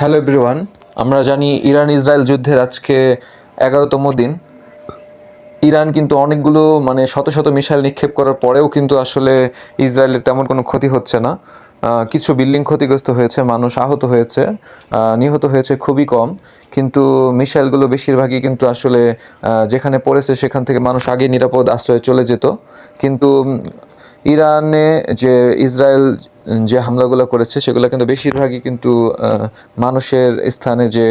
Hello everyone, আমরা জানি Iran Israel যুদ্ধের আজকে এগারোতম দিন। ইরান কিন্তু অনেকগুলো মানে শত শত মিসাইল নিক্ষেপ করার পরেও কিন্তু আসলে ইসরায়েলের তেমন কোনো ক্ষতি হচ্ছে না। কিছু বিল্ডিং ক্ষতিগ্রস্ত হয়েছে, মানুষ আহত হয়েছে নিহত হয়েছে খুবই কম। কিন্তু মিসাইলগুলো বেশিরভাগই কিন্তু আসলে যেখানে পড়েছে সেখান থেকে মানুষ আগে নিরাপদ আশ্রয়ে চলে যেত। কিন্তু ইরানে যে ইসরায়েল যে হামলাগুলো করেছে, সেগুলো কিন্তু বেশিরভাগই কিন্তু মানুষের স্থানে যে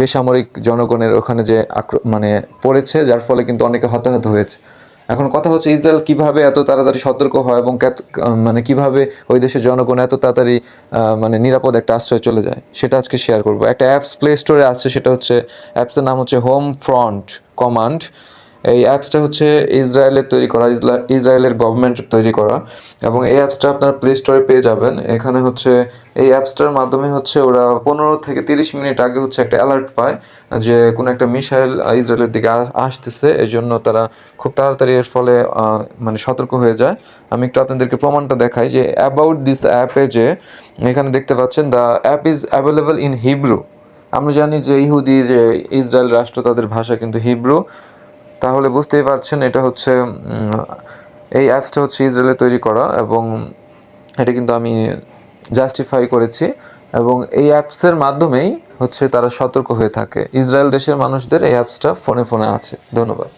বেসামরিক জনগণের ওখানে যে আক্র- মানে পড়েছে, যার ফলে কিন্তু অনেকে হতাহত হয়েছে। এখন কথা হচ্ছে ইসরায়েল কীভাবে এত তাড়াতাড়ি সতর্ক হয় এবং মানে কীভাবে ওই দেশের জনগণ এত তাড়াতাড়ি মানে নিরাপদ একটা আশ্রয় চলে যায়, সেটা আজকে শেয়ার করব। একটা অ্যাপস প্লে স্টোরে আছে, সেটা হচ্ছে অ্যাপসের নাম হচ্ছে হোম ফ্রন্ট কমান্ড এই অ্যাপসটা হচ্ছে ইসরায়েলের তৈরি করা ইসরায়েলের গভর্নমেন্টের তৈরি করা। এবং এই অ্যাপসটা আপনারা প্লে স্টোরে পেয়ে যাবেন। এখানে হচ্ছে এই অ্যাপসটার মাধ্যমে হচ্ছে ওরা পনেরো থেকে তিরিশ মিনিট আগে হচ্ছে একটা অ্যালার্ট পায় যে কোনো একটা মিসাইল ইসরায়েলের দিকে আসতেছে। এই জন্য তারা খুব তাড়াতাড়ি এর ফলে মানে সতর্ক হয়ে যায়। আমি একটু আপনাদেরকে প্রমাণটা দেখাই যে অ্যাবাউট দিস অ্যাপে যে এখানে দেখতে পাচ্ছেন the app is available in Hebrew আমরা জানি যে ইহুদি, যে ইসরায়েল রাষ্ট্র, তাদের ভাষা কিন্তু হিব্রু তাহলে বুঝতেই পারছেন, এটা হচ্ছে এই অ্যাপসটা হচ্ছে ইসরায়েলে তৈরি করা এবং এটা কিন্তু আমি জাস্টিফাই করেছি এবং এই অ্যাপসের মাধ্যমেই হচ্ছে তারা সতর্ক হয়ে থাকে। ইসরায়েল দেশের মানুষদের এই অ্যাপসটা ফোনে ফোনে আছে। ধন্যবাদ।